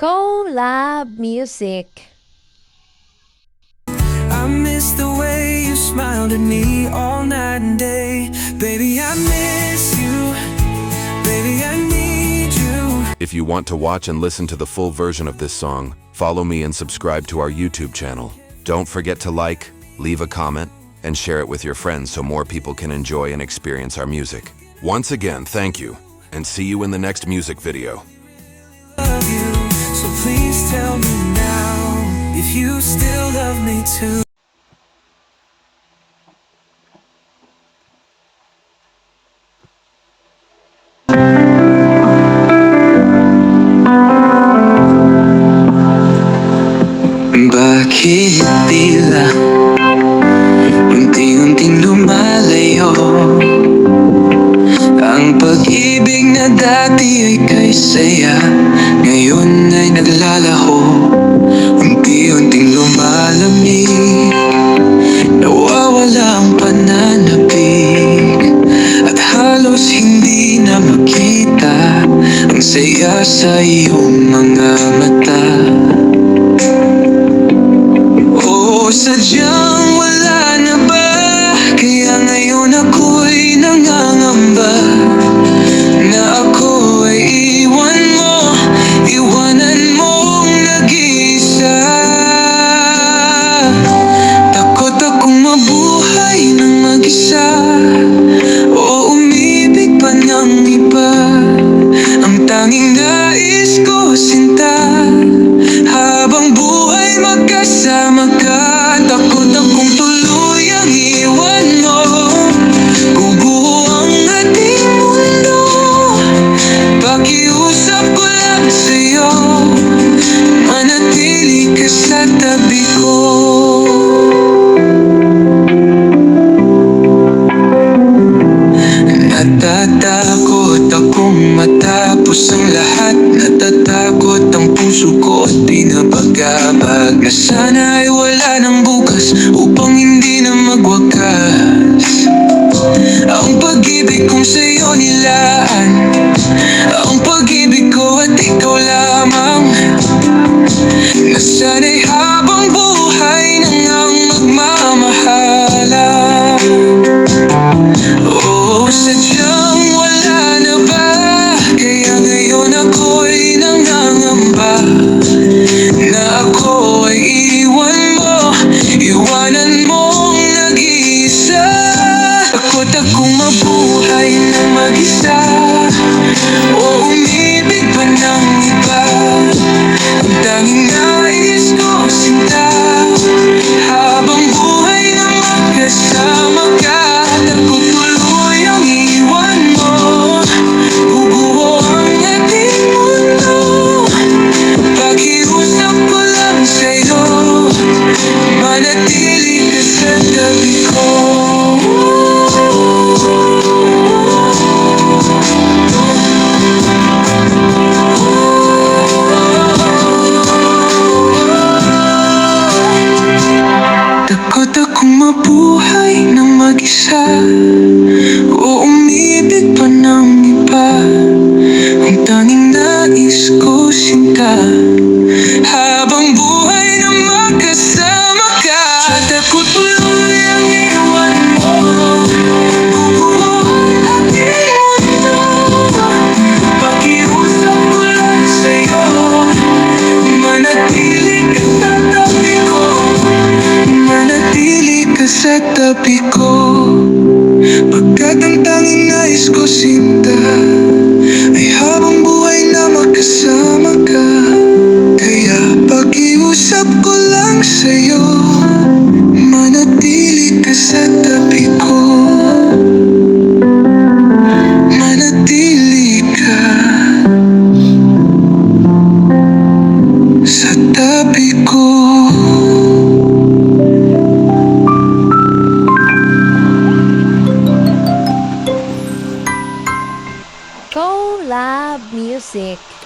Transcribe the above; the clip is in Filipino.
Collab Music. I miss the way you smiled at me all night and day. Baby, I miss you. Baby, I need you. If you want to watch and listen to the full version of this song, follow me and subscribe to our YouTube channel. Don't forget to like, leave a comment, and share it with your friends so more people can enjoy and experience our music. Once again, thank you, and see you in the next music video. Tell me now if you still love me too. Bakit tila dati ay kay saya. Ngayon ay naglalaho Unti-unting lumalamig. Nawawala ang pananabik At halos hindi na makita Ang saya sa iyong mga mata. Oo, sadyang wala nais ko sinta Habang buhay pinapagabag Na sana ay wala ng bukas Upang hindi na magwakas. Ang pag-ibig kong sa'yo nilaan 我的公 ka sa tabi ko Pagkat ang tanging nais ko sinta Ay habang buhay na magkasama ka. Kaya pakiusap ko lang sa'yo Manatili ka sa tabi ko. Manatili ka Sa tabi Love Music.